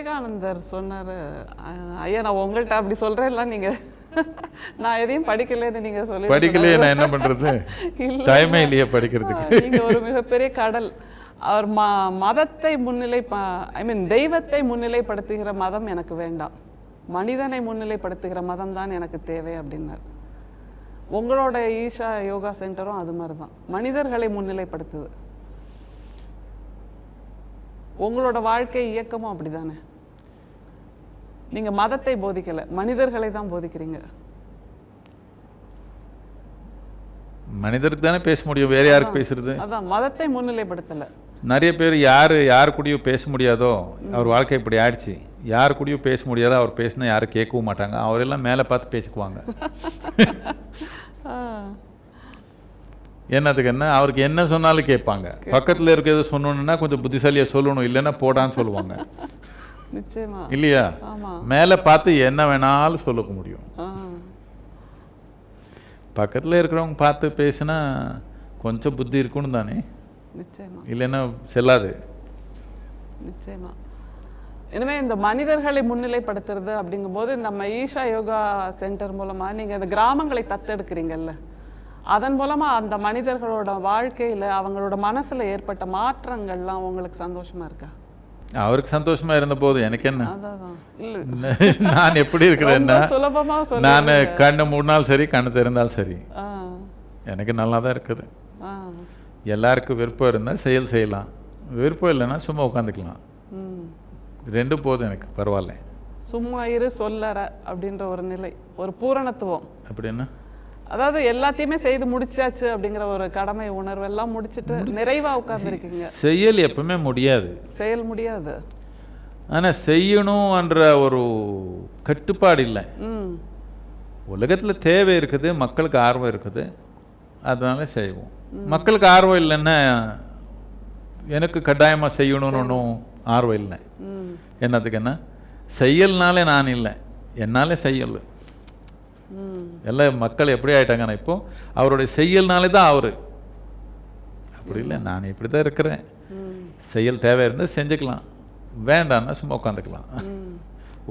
விவேகானந்தர் சொன்னார் ஐயா நான் உங்கள்கிட்ட அப்படி சொல்கிறேன்லாம் நீங்கள் நான் எதையும் படிக்கலைன்னு நீங்கள் சொல்லி படிக்கலையே நான் என்ன பண்றது? இல்ல. டைமே இல்லையே படிக்கிறதுக்கு. நீங்க ஒரு மிகப்பெரிய கடல். அவர் ம மதத்தை முன்னிலை ஐ மீன் தெய்வத்தை முன்னிலைப்படுத்துகிற மதம் எனக்கு வேண்டாம். மனிதனை முன்னிலைப்படுத்துகிற மதம் தான் எனக்கு தேவை அப்படின்னார். உங்களோட ஈஷா யோகா சென்டரும் அது மாதிரி தான் மனிதர்களை முன்னிலைப்படுத்துது. உங்களோட வாழ்க்கை இயக்கமும் அப்படிதானே? நீங்க மதத்தை போதிக்கல மனிதர்களை தான் போதிக்கிறீங்க. மனிதருக்கு தானே பேச முடியும் வேற யாருக்கு பேசுறது? அதான் மதத்தை முன்னிலைப்படுத்தல. நிறைய பேர் யார் யார் கூடயோ பேச முடியாதோ அவர் வாழ்க்கை இப்படி ஆயிடுச்சு. யார் கூடயோ பேச முடியாதோ அவர் பேசினா யாரும் கேட்கவும் மாட்டாங்க. அவரெல்லாம் மேலே பார்த்து பேசிக்குவாங்க. என்னதுக்கு என்ன? அவருக்கு என்ன சொன்னாலும் கேட்பாங்க. பக்கத்தில் இருக்கிறத சொன்னோன்னா கொஞ்சம் புத்திசாலியாக சொல்லணும் இல்லைன்னா போடான்னு சொல்லுவாங்க. நிச்சயமா. இல்லையா? மேலே பார்த்து என்ன வேணாலும் சொல்ல முடியும். பக்கத்தில் இருக்கிறவங்க பார்த்து பேசினா கொஞ்சம் புத்தி இருக்கணும் தானே? நிச்சயமா. இல்லைன்னா செல்லாது. நிச்சயமா. எனவே இந்த மனிதர்களை முன்னிலைப்படுத்துறது அப்படிங்கும்போது நம்ம ஈஷா யோகா சென்டர் மூலமா நீங்க இந்த கிராமங்களை தத்தெடுக்கிறீங்கல்ல. அதன் மூலமா அந்த மனிதர்களோட வாழ்க்கையில அவங்களோட மனசுல ஏற்பட்ட மாற்றங்கள்லாம் உங்களுக்கு சந்தோஷமா இருக்கா? அவருக்கு சந்தோஷமா இருந்த போது எனக்கு என்ன நான் எப்படி இருக்கிறேன்னா நான் கண்ணு மூடினாலும் சரி கண்ணு திறந்தாலும் சரி. எனக்கு நல்லா தான் இருக்குது எல்லாருக்கும் விருப்பம் இருந்தால் செயல் செய்யலாம். விருப்பம் இல்லைன்னா சும்மா உட்காந்துக்கலாம். ரெண்டும் போதும் எனக்கு பரவாயில்ல. சும்மா இரு சொல்லற அப்படின்ற ஒரு நிலை ஒரு பூரணத்துவம். அப்படின்னா? அதாவது எல்லாத்தையுமே செய்து முடிச்சாச்சு அப்படிங்கிற ஒரு கடமை உணர்வு எல்லாம் முடிச்சிட்டு நிறைவா உட்கார்ந்துருக்கீங்க. செயல் எப்பவுமே முடியாது. செயல் முடியாது. ஆனால் செய்யணுன்ற ஒரு கட்டுப்பாடு இல்லை. உலகத்தில் தேவை இருக்குது மக்களுக்கு ஆர்வம் இருக்குது. அதனால செய்வோம். மக்களுக்கு ஆர்வம் இல்லைன்னா எனக்கு கட்டாயமாக செய்யணும்னு ஒன்றும் ஆர்வம் இல்லை. ம். என்னதுக்கு என்ன? செய்யல்னாலே நான் இல்லை. என்னாலே செய்யல். எல்லாம் மக்கள் எப்படி ஆயிட்டாங்கன்னா இப்போ அவருடைய செய்யல்னாலே தான் அவர். அப்படி இல்லை நான் இப்படி தான் இருக்கிறேன். செயல் தேவை இருந்தால் செஞ்சுக்கலாம். வேண்டாம்னா சும்மா உட்காந்துக்கலாம்.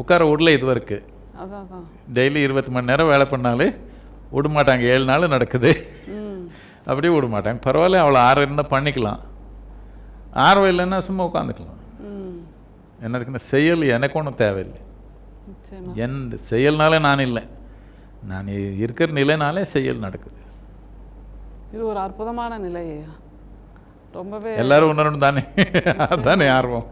உட்கார விடல இது வரைக்கும் அதான். அதான் டெய்லி இருபத்தி மணி நேரம் வேலை பண்ணாலே விட மாட்டாங்க ஏழு நாள் நடக்குது. அப்படியே விட மாட்டாங்க பரவாயில்ல அவ்வளோ ஆர்வம் இருந்தால் பண்ணிக்கலாம். ஆர்வம் இல்லைன்னா சும்மா உட்காந்துக்கலாம். என்னதுக்குன்னா செயல் எனக்கு ஒன்றும் தேவையில்லை. என் செயல்னாலே நான் இல்லை. நான் இருக்கிற நிலைனாலே செயல் நடக்குது. இது ஒரு அற்புதமான நிலை ரொம்பவே எல்லாரும் உணரணும் தானே அதானே ஆர்வம்.